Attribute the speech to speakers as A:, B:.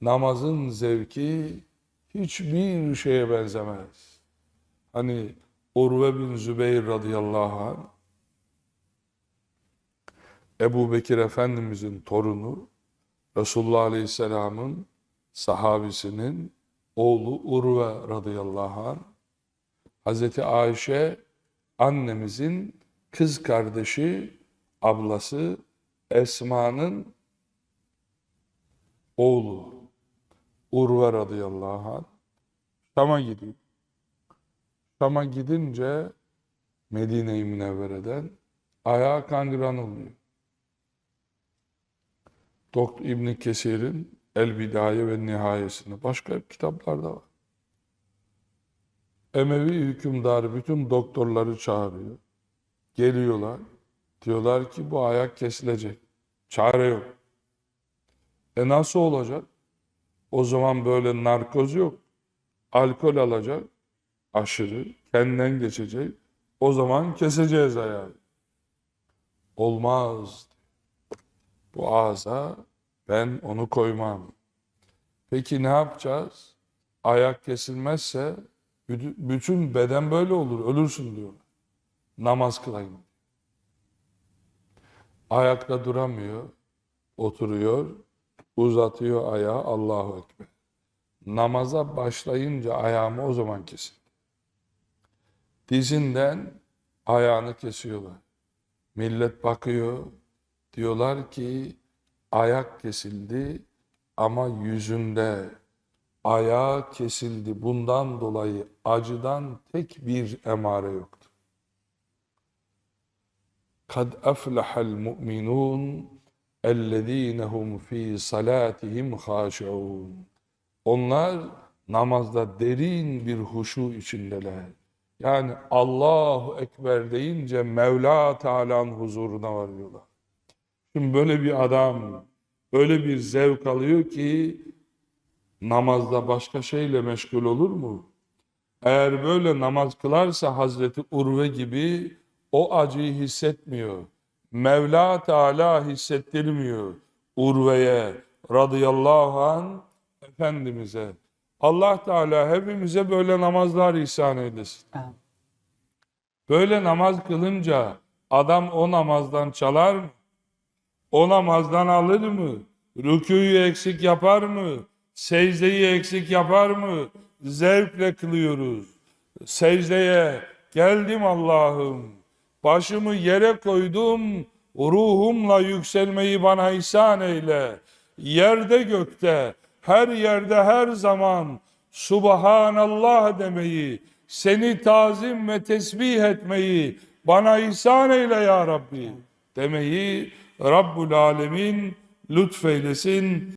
A: namazın zevki hiçbir şeye benzemez. Hani Urve bin Zübeyir radıyallahu anh Ebu Bekir Efendimizin torunu Resulullah Aleyhisselam'ın sahabisinin oğlu Urve radıyallahu anh Hazreti Ayşe annemizin kız kardeşi ablası Esma'nın oğlu Urve radıyallahu anh Şam'a gidiyor. Şam'a gidince Medine-i Münevvere'den ayağı kangren oluyor. Doktor İbn Kesir'in El Bidaye ve Nihayesinde başka kitaplarda var. Emevi hükümdarı bütün doktorları çağırıyor. Geliyorlar. Diyorlar ki bu ayak kesilecek. Çare yok. E nasıl olacak? O zaman böyle narkoz yok. Alkol alacak. Aşırı. Kendinden geçecek. O zaman keseceğiz ayağı. Olmaz. Bu ağza ben onu koymam. Peki ne yapacağız? Ayak kesilmezse bütün- beden böyle olur. Ölürsün diyorlar. Namaz kılayım. Ayakta duramıyor. Oturuyor. Uzatıyor ayağı. Allahu Ekber. Namaza başlayınca ayağımı o zaman kesin. Dizinden ayağını kesiyorlar. Millet bakıyor. Diyorlar ki ayak kesildi ama yüzünde ayağı kesildi. Bundan dolayı acıdan tek bir emare yoktu. Kad aflahal mu'minun ellezine hum fi salatihim haşiun. Onlar namazda derin bir huşu içindeler. Yani Allahu Ekber deyince Mevla Teala'nın huzuruna varıyorlar. Şimdi böyle bir adam öyle bir zevk alıyor ki namazda başka şeyle meşgul olur mu? Eğer böyle namaz kılarsa Hazreti Urve gibi o acıyı hissetmiyor. Mevla Teala hissettirmiyor Urve'ye radıyallahu an Efendimiz'e. Allah Teala hepimize böyle namazlar ihsan eylesin. Böyle namaz kılınca adam o namazdan çalar mı? O namazdan alır mı? Rükûyu eksik yapar mı? Secdeyi eksik yapar mı? Zevkle kılıyoruz. Secdeye geldim Allah'ım. Başımı yere koydum. Ruhumla yükselmeyi bana ihsan eyle. Yerde gökte, her yerde her zaman Subhanallah demeyi, seni tazim ve tesbih etmeyi bana ihsan eyle ya Rabbi demeyi Rabbul Alemin lütfeylesin.